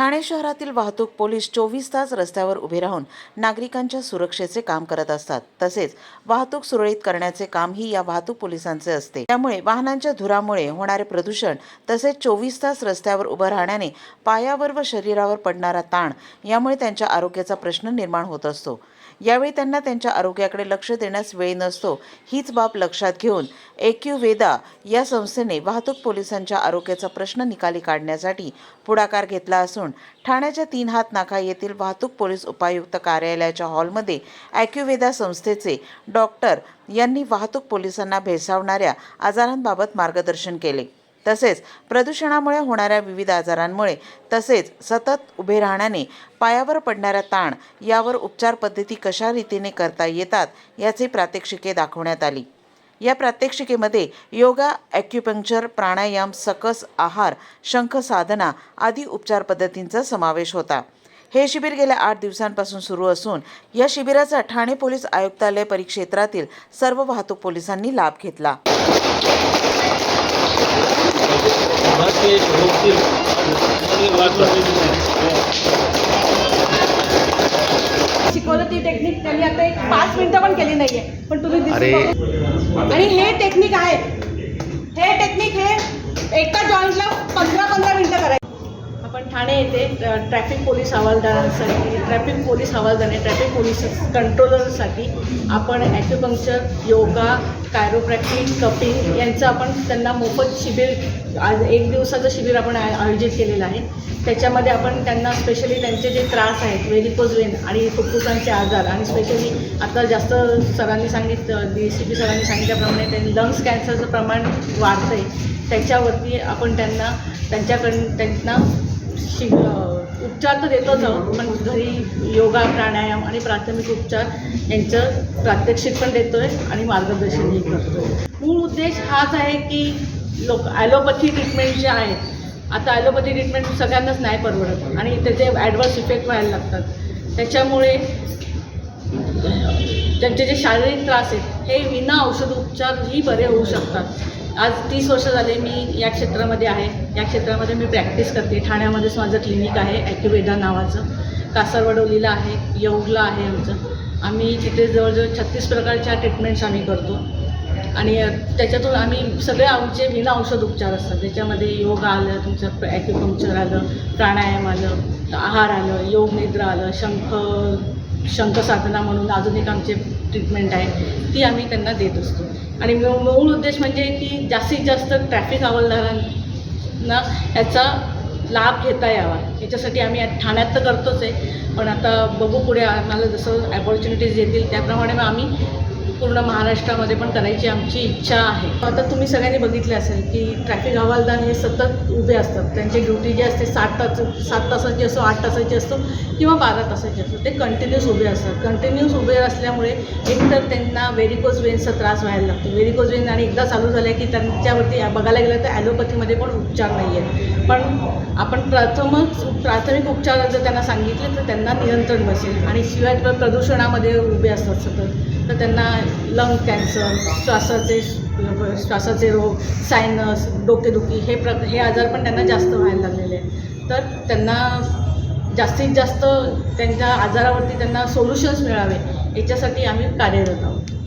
ठाणे शहरातील वाहतूक पोलीस चोवीस तास रस्त्यावर उभे राहून नागरिकांच्या सुरक्षेचे काम करत असतात. तसेच वाहतूक सुरळीत करण्याचे कामही या वाहतूक पोलिसांचे असते. त्यामुळे वाहनांच्या धुरामुळे होणारे प्रदूषण तसेच चोवीस तास रस्त्यावर उभं राहण्याने पायावर व शरीरावर पडणारा ताण यामुळे त्यांच्या आरोग्याचा प्रश्न निर्माण होत असतो. यावेळी त्यांना त्यांच्या आरोग्याकडे लक्ष देण्यास वेळ नसतो हीच बाब लक्षात घेऊन एक्यू वेदा या संस्थेने वाहतूक पोलिसांच्या आरोग्याचा प्रश्न निकाली काढण्यासाठी पुढाकार घेतला असून ठाण्याच्या तीन हात नाका येथील वाहतूक पोलीस उपायुक्त कार्यालयाच्या हॉलमध्ये ॲक्युवेदा संस्थेचे डॉक्टर यांनी वाहतूक पोलिसांना भेडसावणाऱ्या आजारांबाबत मार्गदर्शन केले. तसेच प्रदूषणामुळे होणाऱ्या विविध आजारांमुळे तसेच सतत उभे राहण्याने पायावर पडणारा ताण यावर उपचार पद्धती कशा रीतीने करता येतात याचे प्रात्यक्षिके दाखवण्यात आली. या प्रात्यक्षिकेमध्ये योगा ॲक्युपंक्चर प्राणायाम सकस आहार शंख साधना आदी उपचार पद्धतींचा समावेश होता. हे शिबिर गेल्या आठ दिवसांपासून सुरू असून या शिबिराचा ठाणे पोलीस आयुक्तालय परिक्षेत्रातील सर्व वाहतूक पोलिसांनी लाभ घेतला. बाकी होतील शिकवलं ती टेक्निक त्यांनी आता एक पाच मिनिटं पण केली नाहीये पण तुम्ही अरे. आणि हे टेक्निक आहे हे टेक्निक हे एका जॉईंटला पंधरा पंधरा मिनिटं करायचं. ठाणे येथे ट्रॅफिक पोलीस हवालदारांसाठी ट्रॅफिक पोलीस हवालदार ट्रॅफिक पोलीस कंट्रोलरसाठी आपण ॲक्युपंक्चर योगा कायरोप्रॅक्टिक कपिंग यांचं आपण त्यांना मोफत शिबिर आज एक दिवसाचं शिबिर आपण आय- आयोजित केलेलं आहे. त्याच्यामध्ये आपण त्यांना स्पेशली त्यांचे जे त्रास आहेत व्हेरिकोज वेन आणि फुफ्फुसांचे आजार आणि स्पेशली आता जास्त सरांनी सांगितलं डी सी पी सरांनी सांगितल्याप्रमाणे त्यांनी लंग्स कॅन्सरचं प्रमाण वाढतं आहे त्याच्यावरती आपण त्यांना त्यांच्याकडून त्यांना शिक उपचार तर देतोच आहोत पण घरी योगा प्राणायाम आणि प्राथमिक उपचार यांचं प्रात्यक्षिक पण देतो आहे आणि मार्गदर्शनही करतो आहे मूळ उद्देश हाच आहे की लोक ॲलोपॅथी ट्रीटमेंट जे आहेत आता ॲलोपॅथी ट्रीटमेंट सगळ्यांनाच नाही परवडत आणि त्याचे ॲडवर्स इफेक्ट व्हायला लागतात त्याच्यामुळे त्यांचे जे शारीरिक त्रास आहेत हे विना औषध उपचारही बरे होऊ शकतात. आज तीस वर्ष झाले मी या क्षेत्रामध्ये आहे. या क्षेत्रामध्ये मी प्रॅक्टिस करते. ठाण्यामध्येच माझं क्लिनिक आहे ॲक्युवेदा नावाचं. कासारवडवलीला आहे येऊगला आहे आमचं. आम्ही तिथे जवळजवळ छत्तीस प्रकारच्या ट्रीटमेंट्स आम्ही करतो. आणि त्याच्यातून आम्ही सगळे आमचे विना औषध उपचार असतात. त्याच्यामध्ये योग आलं तुमचं ॲक्युपंक्चर आलं प्राणायाम आलं आहार आलं योग निद्रा आलं शंख शंख साधना म्हणून अजून एक आमचे ट्रीटमेंट आहे ती आम्ही त्यांना देत असतो. आणि मूळ उद्देश म्हणजे की जास्तीत जास्त ट्रॅफिक हवालदारांना याचा लाभ घेता यावा. याच्यासाठी आम्ही ठाण्यात तर करतोच आहे पण आता बघू पुढे आम्हाला जसं ॲपॉर्च्युनिटीज येतील त्याप्रमाणे मग आम्ही पूर्ण महाराष्ट्रामध्ये पण करायची आमची इच्छा आहे. आता तुम्ही सगळ्यांनी बघितले असेल की ट्रॅफिक हवालदार हे सतत उभे असतात. त्यांची ड्युटी जी असते सात तास सात तासाची असो आठ तासाची असतो किंवा बारा तासाची असतो ते कंटिन्यूस उभे असतात. कंटिन्यूस उभे असल्यामुळे एकतर त्यांना व्हेरिकोज वेन्सचा त्रास व्हायला लागतो. व्हेरिकोज वेन आणि एकदा चालू झालं की त्यांच्यावरती बघायला गेलं तर ॲलोपॅथीमध्ये पण उपचार नाही आहेत पण आपण प्रथमच प्राथमिक उपचार जर त्यांना सांगितले तर त्यांना नियंत्रण बसेल. आणि शिवाय प्रदूषणामध्ये उभे असतात सतत. तर त्यांना लंग कॅन्सर श्वासाचे श्वासाचे रोग सायनस डोकेदुखी हे प्र हे आजार पण त्यांना जास्त व्हायला लागलेले आहेत. तर त्यांना जास्तीत जास्त त्यांच्या आजारावरती त्यांना सोल्युशन्स मिळावे याच्यासाठी आम्ही कार्यरत आहोत.